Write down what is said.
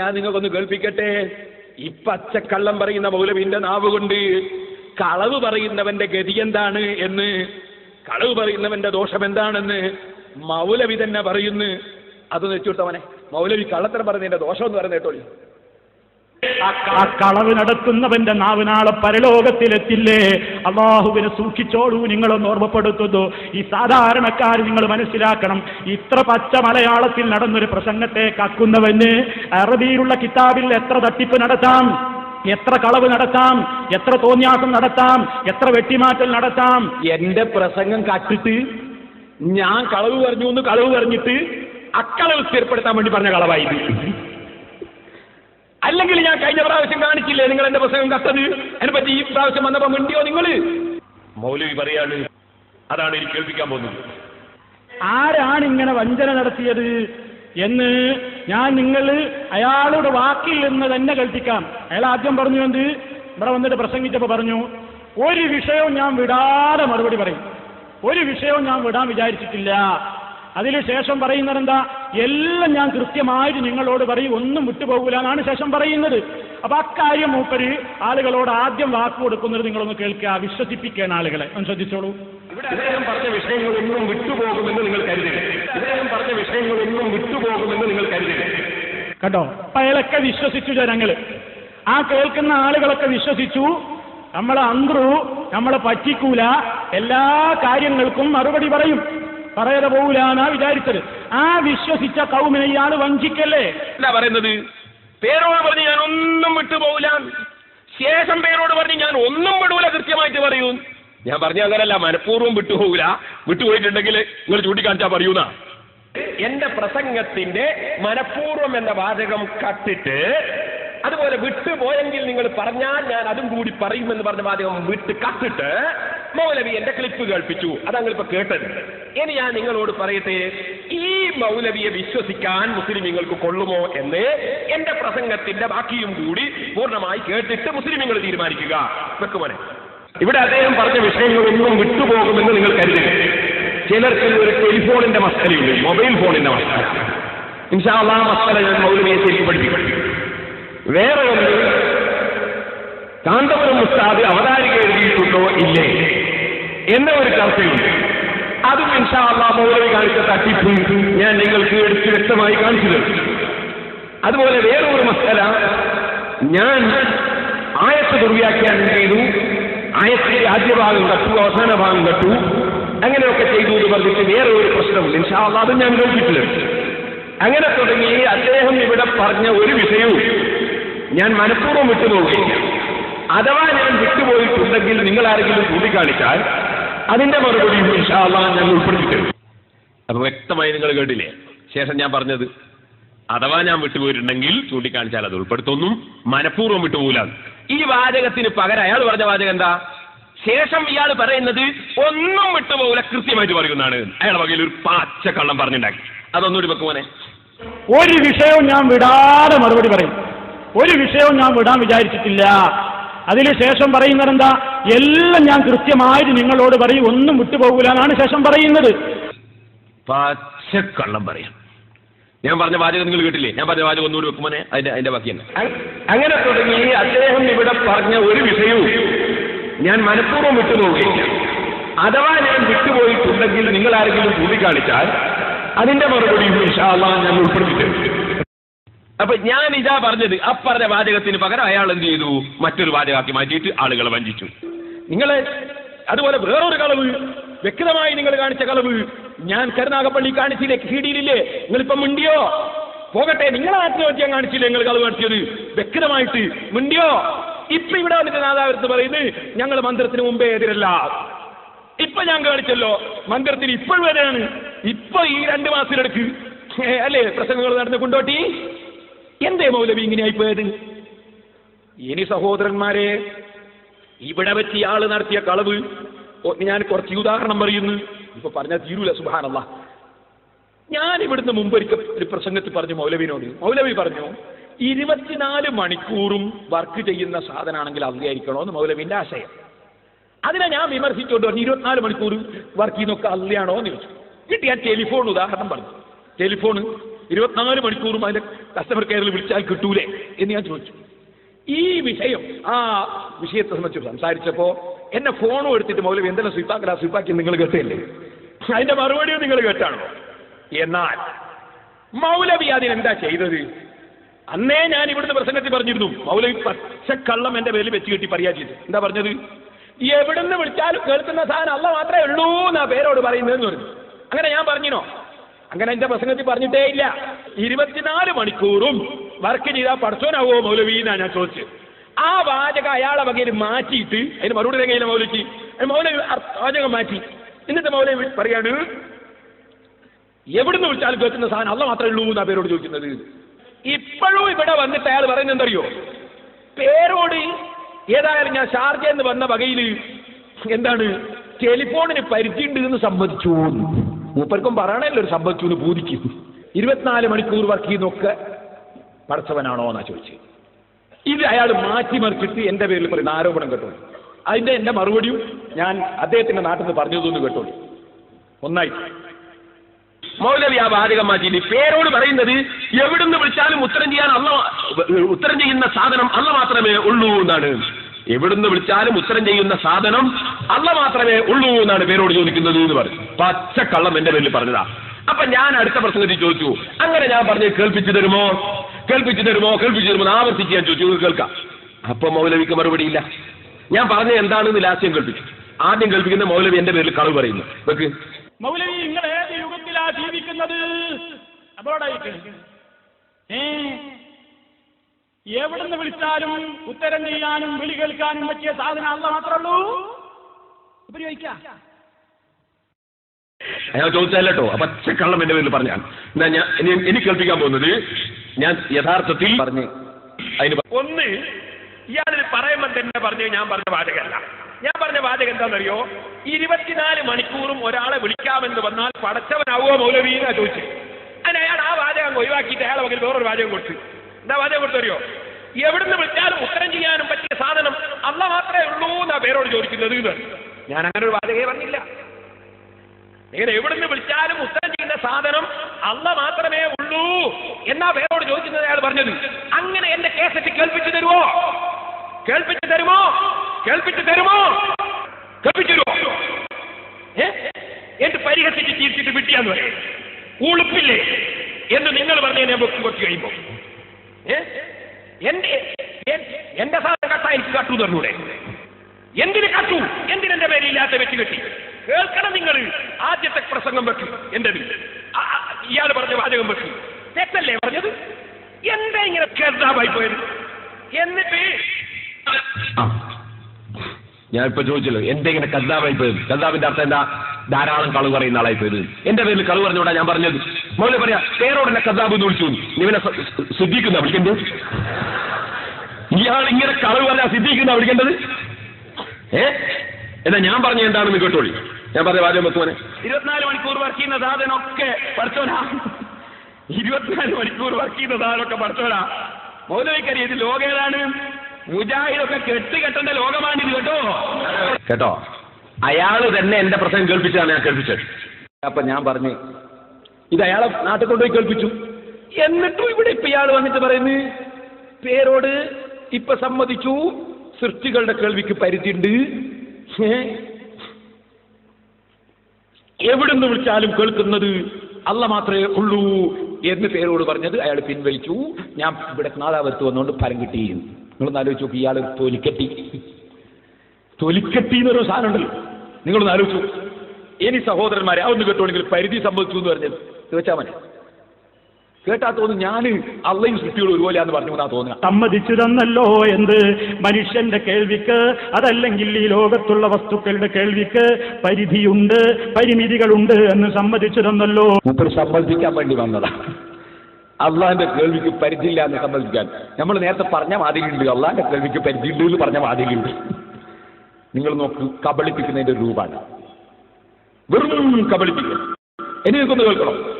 ഞാൻ നിങ്ങൾക്കൊന്ന് കേൾപ്പിക്കട്ടെ? ഈ പച്ചക്കള്ളം പറയുന്ന മൗലവിന്റെ നാവ് കൊണ്ട് കളവ് പറയുന്നവന്റെ ഗതി എന്താണ് എന്ന്? കളവ് പറയുന്നവന്റെ ദോഷം എന്താണെന്ന് മൗലവി തന്നെ പറയുന്നു. അത് വെച്ചുകൊടുത്തവനെ മൗലവി കള്ളത്തരം പറയുന്നതിന്റെ ദോഷം എന്ന് പറയുന്ന ആ കളവ് നടത്തുന്നവന്റെ നാവിനാളെ പരലോകത്തിലെത്തില്ലേ? അള്ളാഹുവിനെ സൂക്ഷിച്ചോളൂ നിങ്ങളൊന്ന് ഓർമ്മപ്പെടുത്തുന്നു. ഈ സാധാരണക്കാർ നിങ്ങൾ മനസ്സിലാക്കണം ഇത്ര പച്ച മലയാളത്തിൽ നടന്നൊരു പ്രസംഗത്തെ കക്കുന്നവന് അറബിയിലുള്ള കിതാബിൽ എത്ര തട്ടിപ്പ് നടത്താം എത്ര കളവ് നടത്താം എത്ര തോന്നിയാസം നടത്താം എത്ര വെട്ടിമാറ്റൽ നടത്താം. എന്റെ പ്രസംഗം കട്ടിട്ട് ഞാൻ കളവ് പറഞ്ഞു കളവ് പറഞ്ഞിട്ട് അക്കളവ് സ്ഥിരപ്പെടുത്താൻ വേണ്ടി പറഞ്ഞ കളവായത് അല്ലെങ്കിൽ ഞാൻ കഴിഞ്ഞ പ്രാവശ്യം കാണിച്ചില്ലേ? നിങ്ങൾ എന്റെ പ്രസംഗം കത്തത്? അതിനെ പറ്റി ഈ പ്രാവശ്യം വന്നപ്പോ മിണ്ടിയോ നിങ്ങൾ മൗലവി പറയാണ് അതാണ് എനിക്ക് കേൾപ്പിക്കാൻ പോകുന്നത്. ആരാണ് ഇങ്ങനെ വഞ്ചന നടത്തിയത് എന്ന് ഞാൻ നിങ്ങൾ അയാളുടെ വാക്കിൽ നിന്ന് തന്നെ കൽപ്പിക്കാം അയാൾ ആദ്യം പറഞ്ഞു എന്ത്? ഇവിടെ വന്നിട്ട് പ്രസംഗിച്ചപ്പോൾ പറഞ്ഞു ഒരു വിഷയവും ഞാൻ വിടാതെ മറുപടി പറയും. ഒരു വിഷയവും ഞാൻ വിടാൻ വിചാരിച്ചിട്ടില്ല. അതിനുശേഷം പറയുന്നത് എന്താ? എല്ലാം ഞാൻ കൃത്യമായിട്ട് നിങ്ങളോട് പറയും ഒന്നും വിട്ടുപോകൂല എന്നാണ് ശേഷം പറയുന്നത്. അപ്പൊ അക്കാര്യം മൂപ്പര് ആളുകളോട് ആദ്യം വാക്ക് കൊടുക്കുന്നത് നിങ്ങളൊന്ന് കേൾക്കുക വിശ്വസിപ്പിക്കാൻ ആളുകളെ. ഒന്ന് ശ്രദ്ധിച്ചോളൂ. ഇവിടെ അദ്ദേഹം പറഞ്ഞ വിഷയങ്ങൾ ഒന്നും വിട്ടുപോകുമെന്ന് നിങ്ങൾ കരുതരുത്. ഇദ്ദേഹം പറഞ്ഞ വിഷയങ്ങൾ ഒന്നും വിട്ടുപോകുമെന്ന് നിങ്ങൾ കരുതരുത്. കേട്ടോ? അയാളൊക്കെ വിശ്വസിച്ചു ജനങ്ങൾ. ആ കേൾക്കുന്ന ആളുകളൊക്കെ വിശ്വസിച്ചു. നമ്മളെ അന്ത്രു നമ്മളെ പറ്റിക്കൂല. എല്ലാ കാര്യങ്ങൾക്കും മറുപടി പറയും. പറയാതെ പോകൂല എന്നാ വിചാരിച്ചത്. ആ വിശ്വസിച്ച കൗമിനെ ഇയാൾ വഞ്ചിക്കല്ലേ? എന്നാ പറയുന്നത്? പേരോട് പറഞ്ഞ് ഞാൻ ഒന്നും വിട്ടുപോകില്ല ശേഷം പേരോട് പറഞ്ഞ് ഞാൻ ഒന്നും വിടൂല കൃത്യമായിട്ട് പറയൂ. ഞാൻ പറഞ്ഞ അങ്ങനല്ല മനഃപൂർവം വിട്ടുപോകൂല വിട്ടുപോയിട്ടുണ്ടെങ്കിൽ നിങ്ങൾ ചൂണ്ടിക്കാണിച്ചാ പറയൂന്ന? എന്റെ പ്രസംഗത്തിന്റെ മനഃപൂർവം എന്ന വാചകം കട്ടിട്ട് അതുപോലെ വിട്ടുപോയെങ്കിൽ നിങ്ങൾ പറഞ്ഞാൽ ഞാൻ അതും കൂടി പറയുമെന്ന് പറഞ്ഞ വാചകം വിട്ട് കട്ടിട്ട് മൗലവി എന്റെ ക്ലിപ്പ് കേൾപ്പിച്ചു. അതങ്ങൾ ഇപ്പൊ കേട്ടത്. ഇനി ഞാൻ നിങ്ങളോട് പറയട്ടെ ഈ മൗലവിയെ വിശ്വസിക്കാൻ മുസ്ലിമീങ്ങൾക്ക് കൊള്ളുമോ എന്ന് എന്റെ പ്രസംഗത്തിന്റെ ബാക്കിയും കൂടി പൂർണമായി കേട്ടിട്ട് മുസ്ലിമീങ്ങൾ തീരുമാനിക്കുക. വെക്കുമോനെ ഇവിടെ അദ്ദേഹം പറഞ്ഞ വിഷയങ്ങളൊന്നും വിട്ടുപോകുമെന്ന് നിങ്ങൾ കരുതരുത്. ചിലർക്ക് ഒരു ടെലിഫോണിന്റെ മസ്തലയുണ്ട് മൊബൈൽ ഫോണിന്റെ മസ്തല ഇൻഷാള്ള മസ്തല ഞാൻ മൗലവിയെ ശരിക്കും പഠിപ്പിക്കും വേറെ ഒന്ന് കാന്തപുരം മുസ്താദ് അവതാരിക എഴുതിയിട്ടുണ്ടോ? ഇല്ലേ. എന്ന ഒരു ചർച്ചയുണ്ട്. അതും ഇൻഷാല്ല മൗലവി കാണിച്ച തട്ടിപ്പ് ഞാൻ നിങ്ങൾക്ക് എടുത്ത് വ്യക്തമായി കാണിച്ചു തരും. അതുപോലെ വേറൊരു ഒരു മസ്തല ഞാൻ ആയത്ത് ദുർവ്യാഖ്യാനം ചെയ്തു. ആയത്തിന്റെ ആദ്യ ഭാഗം കട്ടു അവസാന ഭാഗം കട്ടു. അങ്ങനെയൊക്കെ ചെയ്തു എന്ന് പറഞ്ഞിട്ട് വേറെ ഒരു പ്രശ്നമുണ്ട്. ഇൻഷാല്ല അതും ഞാൻ കേൾപ്പിച്ചില്ല അങ്ങനെ തുടങ്ങി അദ്ദേഹം ഇവിടെ പറഞ്ഞ ഒരു വിഷയവും ഞാൻ മനഃപൂർവം വിട്ടുനോക്കി അഥവാ ഞാൻ വിട്ടുപോയിട്ടുണ്ടെങ്കിൽ നിങ്ങൾ ആരെങ്കിലും ചൂണ്ടിക്കാണിച്ചാൽ അതിന്റെ മറുപടി ഞങ്ങൾ ഞാൻ ഉൾപ്പെടുത്തിത്തരും അപ്പൊ വ്യക്തമായി നിങ്ങൾ കേട്ടില്ലേ? ശേഷം ഞാൻ പറഞ്ഞത് അഥവാ ഞാൻ വിട്ടുപോയിട്ടുണ്ടെങ്കിൽ ചൂണ്ടിക്കാണിച്ചാൽ അത് ഉൾപ്പെടുത്തുന്നു മനഃപൂർവം വിട്ടുപോകില്ല. ഈ വാചകത്തിന് പകരം അയാൾ പറഞ്ഞ വാചകം എന്താ? ശേഷം ഇയാൾ പറയുന്നത് ഒന്നും വിട്ടുപോകില്ല കൃത്യമായിട്ട് പറയുന്നതാണ്. അയാളുടെ വകയിൽ ഒരു പാച്ച കള്ളം പറഞ്ഞിട്ടുണ്ടാക്കി. അതൊന്നുകൂടി വെക്കുമോനെ ഒരു വിഷയവും ഞാൻ വിടാതെ മറുപടി പറയും. ഒരു വിഷയവും ഞാൻ വിടാൻ വിചാരിച്ചിട്ടില്ല. അതിനുശേഷം പറയുന്നത് എന്താ എല്ലാം ഞാൻ കൃത്യമായിട്ട് നിങ്ങളോട് പറയും ഒന്നും വിട്ടുപോകൂല എന്നാണ് ശേഷം പറയുന്നത്. പച്ചക്കള്ളം പറയാം. ഞാൻ പറഞ്ഞ വാചകം നിങ്ങൾ കേട്ടില്ലേ? ഞാൻ പറഞ്ഞ വാചകം ഒന്നുകൂടി വെക്കുമ്പോനെ അതിന്റെ അതിന്റെ ബാക്കി തന്നെ. അങ്ങനെ തുടങ്ങി അദ്ദേഹം ഇവിടെ പറഞ്ഞ ഒരു വിഷയവും ഞാൻ മനഃപൂർവം വിട്ടുപോവുകയില്ല. അഥവാ ഞാൻ വിട്ടുപോയിട്ടുണ്ടെങ്കിൽ നിങ്ങൾ ആരെങ്കിലും ചൂണ്ടിക്കാണിച്ചാൽ അതിന്റെ മറുപടി ഇൻഷാല്ലാ ഞാൻ ഉൾപ്പെടുത്തിത്തരും. അപ്പൊ ഞാൻ ഇതാ പറഞ്ഞത്. അപ്പറഞ്ഞ പറഞ്ഞ വാചകത്തിന് പകരം അയാൾ എന്ത് ചെയ്തു? മറ്റൊരു വാചകമാക്കി മാറ്റിയിട്ട് ആളുകളെ വഞ്ചിച്ചു. നിങ്ങളെ അതുപോലെ വേറൊരു കളവ്. വ്യക്തമായി നിങ്ങൾ കാണിച്ച കളവ്. ഞാൻ കരുനാഗപ്പള്ളി കാണിച്ചില്ലേ? നിങ്ങൾ നിങ്ങളിപ്പം മിണ്ടിയോ? പോകട്ടെ നിങ്ങളെ ആത്മഹത്യ കാണിച്ചില്ലേ? നിങ്ങൾ കളവ് കാണിച്ചത്. വ്യക്തമായിട്ട് മിണ്ടിയോ? ഇപ്പൊ ഇവിടെ വന്നിട്ട് നാദാപുരത്ത് പറയുന്നത് ഞങ്ങൾ മന്ത്രത്തിന് മുമ്പേ എതിരല്ല. ഇപ്പൊ ഞാൻ കാണിച്ചല്ലോ. മന്ത്രത്തിന് ഇപ്പോഴും വരെയാണ് ഇപ്പൊ ഈ രണ്ട് മാസത്തിലെടുക്ക് അല്ലേ? പ്രസംഗങ്ങൾ നടന്ന് കൊണ്ടോട്ടി. എന്തേ മൗലവി ഇങ്ങനെയായിപ്പോയത്? ഇനി സഹോദരന്മാരെ ഇവിടെ വെച്ച് ഇയാൾ നടത്തിയ കളവ് ഞാൻ കുറച്ച് ഉദാഹരണം പറയുന്നു. ഇപ്പൊ പറഞ്ഞാൽ തീരൂല സുബാനല്ല ഞാൻ ഇവിടുന്ന് മുമ്പ് ഒരിക്കൽ ഒരു പ്രസംഗത്തിൽ പറഞ്ഞു മൗലവിനോട്. മൗലവി പറഞ്ഞു ഇരുപത്തിനാല് മണിക്കൂറും വർക്ക് ചെയ്യുന്ന സാധനമാണെങ്കിൽ അല്ലായിരിക്കണോ എന്ന് മൗലവിന്റെ ആശയം. അതിനെ ഞാൻ വിമർശിച്ചുകൊണ്ട് പറഞ്ഞു ഇരുപത്തിനാല് മണിക്കൂർ വർക്ക് ചെയ്യുന്നൊക്കെ അല്ലയാണോ എന്ന് ചോദിച്ചു ഞാൻ ടെലിഫോൺ ഉദാഹരണം പറഞ്ഞു. ടെലിഫോൺ ഇരുപത്തിനാല് മണിക്കൂറും അതിന്റെ കസ്റ്റമർ കെയറിൽ വിളിച്ചാൽ കിട്ടൂലേ എന്ന് ഞാൻ ചോദിച്ചു. ഈ വിഷയം ആ വിഷയത്തെ സംബന്ധിച്ച് സംസാരിച്ചപ്പോ എന്നെ ഫോണും എടുത്തിട്ട് മൗലവി എന്തെല്ലാം സ്വീപ്പാക്കല സ്വീപ്പാക്കി നിങ്ങൾ കേട്ടില്ലേ? അതിന്റെ മറുപടിയും നിങ്ങൾ കേട്ടാണോ? എന്നാൽ മൗലവി അതിനെന്താ ചെയ്തത്? അന്നേ ഞാൻ ഇവിടുന്ന് പ്രസംഗത്തിൽ പറഞ്ഞിരുന്നു മൗലവി പച്ചക്കള്ളം എന്റെ പേരിൽ വെച്ച് കെട്ടി പറയാ ചെയ്തു. എന്താ പറഞ്ഞത്? എവിടുന്ന് വിളിച്ചാലും കേൾക്കുന്ന സാധനം അല്ല മാത്രമേ ഉള്ളൂ എന്നാ പേരോട് പറയുന്നതെന്ന് പറഞ്ഞു. അങ്ങനെ ഞാൻ പറഞ്ഞിനോ? അങ്ങനെ എന്റെ പ്രസംഗത്തിൽ പറഞ്ഞിട്ടേ ഇല്ല. ഇരുപത്തിനാല് മണിക്കൂറും വർക്ക് ചെയ്താൽ പഠിച്ചോനാവോ മൗലവി എന്നാണ് ഞാൻ ചോദിച്ചത് ആ വാചകം അയാളെ വകയിൽ മാറ്റിയിട്ട് അതിന് മറുപടി എങ്ങനെ മൗലിച്ച് മൗലവി വാചകം മാറ്റി. എന്നിട്ട് മൗലവി പറയാണ് എവിടുന്ന് വിളിച്ചാലും കേൾക്കുന്ന സാധനം അല്ല മാത്രമേ ഉള്ളൂ എന്നാ പേരോട് ചോദിക്കുന്നത്? ഇപ്പോഴും ഇവിടെ വന്നിട്ട് അയാൾ പറയുന്നത് എന്തറിയോ? പേരോട് ഏതായാലും ഞാൻ ഷാർജ എന്ന് വന്ന വകയിൽ എന്താണ് ടെലിഫോണിന് പരിചയമുണ്ട് എന്ന് സമ്മതിച്ചു. മൂപ്പർക്കും പറയണല്ലോ ഒരു സമ്മതിച്ചു പൂതിക്ക്. ഇരുപത്തിനാല് മണിക്കൂർ വർക്ക് ചെയ്യുന്നൊക്കെ പഠിച്ചവനാണോ എന്നാ ചോദിച്ചത് ഇത് അയാൾ മാറ്റിമറിച്ചിട്ട് എന്റെ പേരിൽ പറയുന്ന ആരോപണം കേട്ടോളൂ അതിന്റെ എന്റെ മറുപടിയും ഞാൻ അദ്ദേഹത്തിന്റെ നാട്ടിൽ നിന്ന് പറഞ്ഞതൊന്ന് കേട്ടോളൂ ഒന്നായി. മൗലവി ആ വാചകം പേരോട് പറയുന്നത് എവിടുന്ന് വിളിച്ചാലും ഉത്തരം ചെയ്യാൻ അല്ല ഉത്തരം ചെയ്യുന്ന സാധനം അല്ല മാത്രമേ ഉള്ളൂ എന്നാണ്. എവിടുന്ന് വിളിച്ചാലും ഉത്തരം ചെയ്യുന്ന സാധനം അല്ല മാത്രമേ ഉള്ളൂ എന്നാണ് പേരോട് ചോദിക്കുന്നത് എന്ന് പറഞ്ഞു. പച്ചക്കള്ളം എന്റെ പേരിൽ പറഞ്ഞതാ. അപ്പൊ ഞാൻ അടുത്ത പ്രസംഗത്തിൽ ചോദിച്ചു അങ്ങനെ ഞാൻ പറഞ്ഞ് കേൾപ്പിച്ചു തരുമോ? കേൾപ്പിച്ചു തരുമോ? കേൾപ്പിച്ചു തരുമോ? ആവർത്തിച്ച് ഞാൻ ചോദിച്ചു "ഇത് കേൾക്കാം. അപ്പൊ മൗലവിക്ക് മറുപടിയില്ല ഞാൻ പറഞ്ഞു എന്താണെന്ന് ലാസ്യം കേൾപ്പിച്ചു. ആദ്യം കേൾപ്പിക്കുന്ന മൗലവി എന്റെ പേരിൽ കളവ് പറയുന്നു. വെക്ക് മൗലവി നിങ്ങൾ ഏത് യുഗത്തിലാ ജീവിക്കുന്നത്? എവിടുന്ന് വിളിച്ചാലും ഉത്തരം ചെയ്യാനും വിളി കേൾക്കാനും പറ്റിയ സാധനം അല്ല മാത്രമേ ഉള്ളൂ. ഉപയോഗിക്കാം അയാൾ ചോദിച്ചാലോ പച്ചക്കള്ളം എന്റെ പേരിൽ പറഞ്ഞാൽ എന്നാ ഞാൻ എനിക്ക് കേൾപ്പിക്കാൻ പോകുന്നത് ഞാൻ യഥാർത്ഥത്തിൽ പറഞ്ഞു അതിന് ഒന്ന് ഇയാളിൽ പറയുമ്പോൾ തന്നെ പറഞ്ഞ് ഞാൻ പറഞ്ഞ വാചകമല്ല ഞാൻ പറഞ്ഞ വാചകം എന്താണെന്നറിയോ? ഇരുപത്തിനാല് മണിക്കൂറും ഒരാളെ വിളിക്കാമെന്ന് വന്നാൽ പടച്ചവനാവോ മൗലവീന ചോദിച്ചു. അതിന് അയാൾ ആ വാചകം ഒഴിവാക്കിയിട്ട് അയാളെ വകയിൽ വേറൊരു വാചകം കൊടുത്തു. എന്താ വാചകം കൊടുത്തറിയോ? എവിടുന്ന് വിളിച്ചാലും ഉത്തരം ചെയ്യാനും പറ്റിയ സാധനം അല്ല മാത്രമേ ഉള്ളൂ എന്നാ പേരോട് ചോദിക്കുന്നത് ഞാൻ അങ്ങനെ ഒരു വാചകയെ പറഞ്ഞില്ല. ഇങ്ങനെ എവിടുന്ന് വിളിച്ചാലും ഉത്തരം ചെയ്യുന്ന സാധനം അല്ല മാത്രമേ ഉള്ളൂ എന്നാ പേരോട് ചോദിക്കുന്നത് അയാൾ പറഞ്ഞത്? അങ്ങനെ എന്റെ കേസറ്റ് കേൾപ്പിച്ചു തരുമോ കേൾപ്പിച്ചു തരുമോ? കേൾപ്പിച്ചു തരുമോ? കേൾപ്പിച്ചു തരുമോ? എന്ത് പരിഹസിച്ച് ചിരിച്ചിട്ട് വിട്ടിയാന്ന് പറയും. ഉളുപ്പില്ലേ എന്ന് നിങ്ങൾ പറഞ്ഞ ഞാൻ വെക്കും കുറച്ച് കഴിയുമ്പോ. ഏ? എന്റെ എന്റെ സാധനം കട്ടാ എനിക്ക് കട്ടു തന്നൂടെ. എന്തിന് കട്ടു? എന്തിനെ പേരില്ലാത്ത വെച്ച് കെട്ടി? കേൾക്കണം നിങ്ങൾ ആദ്യത്തെ പ്രസംഗം വെക്കും എന്റെ ഇയാൾ പറഞ്ഞ വാചകം വെക്കും. തെറ്റല്ലേ പറഞ്ഞത്? എന്താ ഇങ്ങനെ കേൾക്കാമായി പോയത്? എന്നിട്ട് ഞാൻ ഇപ്പൊ ചോദിച്ചല്ലോ എന്റെ ഇങ്ങനെ കദ്ദാവായി പോയത്? കദ്ദാവിന്റെ അർത്ഥം എന്താ? ധാരാളം കളവ് പറയുന്ന ആളായി പോയത്. എന്റെ പേരിൽ കളവ് പറഞ്ഞുകൊണ്ടാ ഞാൻ പറഞ്ഞത്. മൗലി പറയാ പേരോട് എന്നെ കദ്ദാബ് എന്ന് വിളിച്ചു. ഇവനെ സിദ്ധിക്കുന്ന വിളിക്കേണ്ടത്? ഇയാൾ ഇങ്ങനെ കളവ് പറഞ്ഞാ സിദ്ധിക്കുന്ന വിളിക്കേണ്ടത്? ഏ? എന്നാ ഞാൻ പറഞ്ഞ എന്താണെന്ന് കേട്ടോളി. ഞാൻ പറഞ്ഞ വാചകം വെക്കുവാനെ ഇരുപത്തിനാല് മണിക്കൂർ വർക്ക് ചെയ്യുന്ന സാധനമൊക്കെ പഠിച്ചോനാ ഇരുപത്തിനാല് മണിക്കൂർ വർക്ക് ചെയ്യുന്ന സാധനമൊക്കെ പഠിച്ചോനാ മൗലവിക്കറി ഇത് ലോകം ഏതാണ്? മുജാഹിദൊക്കെ കെട്ടി കെട്ടേണ്ട ലോകമാണിത് കേട്ടോ. കേട്ടോ? അയാൾ തന്നെ എന്റെ പ്രസംഗം കേൾപ്പിച്ചതാണ് ഞാൻ കേൾപ്പിച്ചത്. അപ്പൊ ഞാൻ പറഞ്ഞു ഇത് അയാളെ നാട്ടിൽ കൊണ്ടുപോയി കേൾപ്പിച്ചു. എന്നിട്ടും ഇവിടെ ഇപ്പൊ ഇയാൾ വന്നിട്ട് പറയുന്നു പേരോട് ഇപ്പൊ സമ്മതിച്ചു സൃഷ്ടികളുടെ കേൾവിക്ക് പരിധിയുണ്ട്. ഏ? നിന്ന് വിളിച്ചാലും കേൾക്കുന്നത്? അല്ല മാത്രമേ ഉള്ളൂ എന്ന് പേരോട് പറഞ്ഞത്. അയാൾ പിൻവലിച്ചു. ഞാൻ ഇവിടെ നാദാവത്ത് വന്നുകൊണ്ട് ഫലം കിട്ടി. നിങ്ങളൊന്ന് ആലോചിച്ച് നോക്കി ഇയാൾ തൊലിക്കെട്ടി. തൊലിക്കെട്ടി എന്നൊരു സാധനം ഉണ്ടല്ലോ. നിങ്ങളൊന്ന് ആലോചിച്ചു ഇനി സഹോദരന്മാരെ അതൊന്ന് കേട്ടോണെങ്കിൽ പരിധി സംഭവിച്ചു എന്ന് പറഞ്ഞത് ചോദിച്ചാൽ മതി. കേട്ടാ തോന്നുന്നു ഞാൻ അള്ളയും സൃഷ്ടികളും ഒരുപോലെയാന്ന് പറഞ്ഞു കൊണ്ടാ തോന്നുക. സമ്മതിച്ചു തന്നല്ലോ എന്ത്? മനുഷ്യന്റെ കേൾവിക്ക് അതല്ലെങ്കിൽ ഈ ലോകത്തുള്ള വസ്തുക്കളുടെ കേൾവിക്ക് പരിധിയുണ്ട് പരിമിതികളുണ്ട് എന്ന് സമ്മതിച്ചു തന്നല്ലോ മൂപ്പർ സമ്മതിക്കാൻ വേണ്ടി വന്നതാ. അള്ളാഹിന്റെ കേൾവിക്ക് പരിധിയില്ല എന്ന് സമ്മതിക്കാൻ. നമ്മൾ നേരത്തെ പറഞ്ഞ മാതിരിയുണ്ട് അള്ളാഹിന്റെ കേൾവിക്ക് പരിധിയുണ്ട് എന്ന് പറഞ്ഞ മാതിരിയുണ്ട് നിങ്ങൾ നോക്ക് കബളിപ്പിക്കുന്നതിന്റെ രൂപാണ്. വെറും കബളിപ്പിക്കുക. ഇനി നിങ്ങൾക്കൊന്ന് കേൾക്കണം.